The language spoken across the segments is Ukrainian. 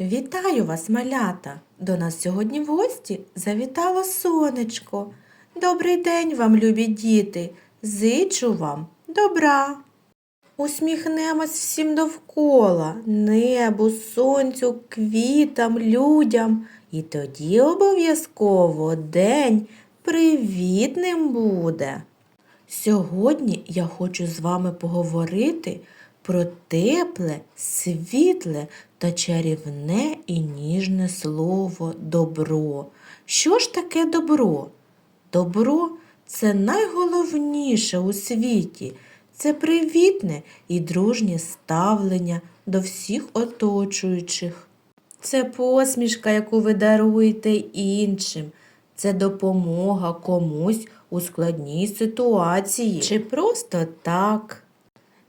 Вітаю вас, малята! До нас сьогодні в гості завітало сонечко. Добрий день вам, любі діти! Зичу вам добра. Усміхнемось всім довкола, небу, сонцю, квітам, людям. І тоді обов'язково день привітним буде. Сьогодні я хочу з вами поговорити про тепле, світле та чарівне і ніжне слово добро. Що ж таке добро? Добро це найголовніше у світі. Це привітне і дружнє ставлення до всіх оточуючих. Це посмішка, яку ви даруєте іншим. Це допомога комусь у складній ситуації. Чи просто так.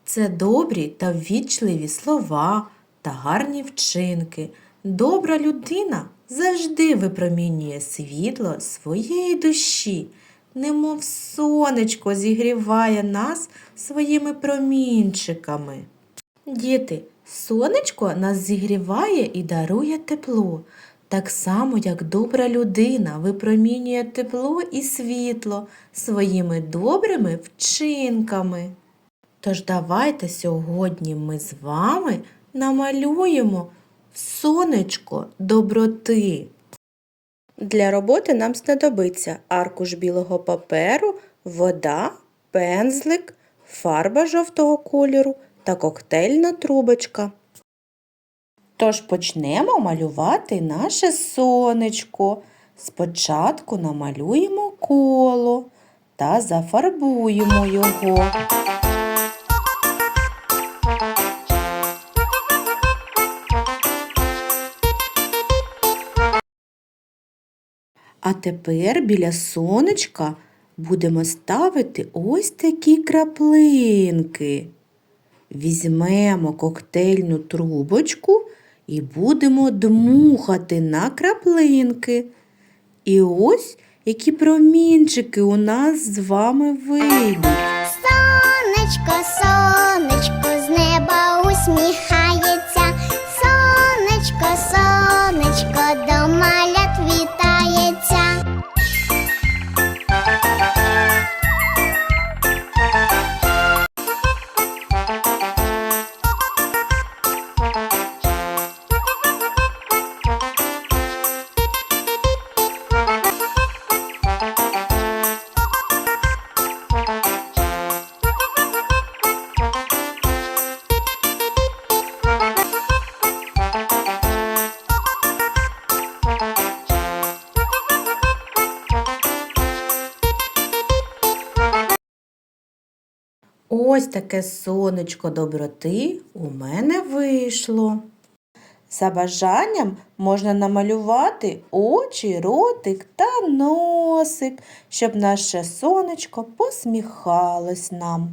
Це добрі та ввічливі слова та гарні вчинки. Добра людина завжди випромінює світло своєї душі, немов сонечко зігріває нас своїми промінчиками. Діти, сонечко нас зігріває і дарує тепло, так само, як добра людина випромінює тепло і світло своїми добрими вчинками. Тож давайте сьогодні ми з вами намалюємо сонечко доброти. Для роботи нам знадобиться аркуш білого паперу, вода, пензлик, фарба жовтого кольору та коктейльна трубочка. Тож почнемо малювати наше сонечко. Спочатку намалюємо коло та зафарбуємо його. А тепер біля сонечка будемо ставити ось такі краплинки. Візьмемо коктейльну трубочку і будемо дмухати на краплинки. І ось які промінчики у нас з вами вийдуть. Сонечко, сонечко, Ось таке сонечко доброти у мене вийшло. За бажанням можна намалювати очі, ротик та носик, щоб наше сонечко посміхалось нам.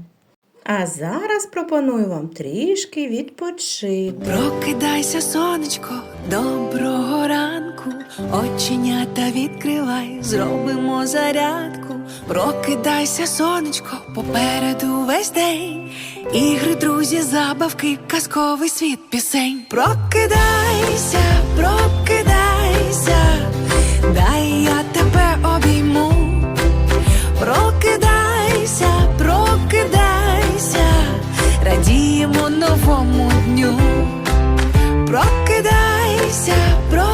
А зараз пропоную вам трішки відпочити. Прокидайся, сонечко, доброго ранку, оченята відкривай, зробимо зарядку. Прокидайся, сонечко, попереду весь день. Ігри, друзі, забавки, казковий світ пісень. Прокидайся, прокидайся, дай я тебе обійму. Прокидайся, прокидайся, радіємо новому дню. Прокидайся, прокидайся,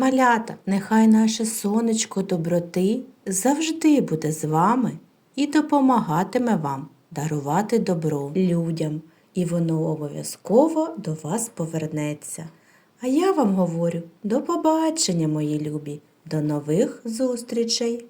Малята, нехай наше сонечко доброти завжди буде з вами і допомагатиме вам дарувати добро людям, і воно обов'язково до вас повернеться. А я вам говорю до побачення, мої любі, до нових зустрічей!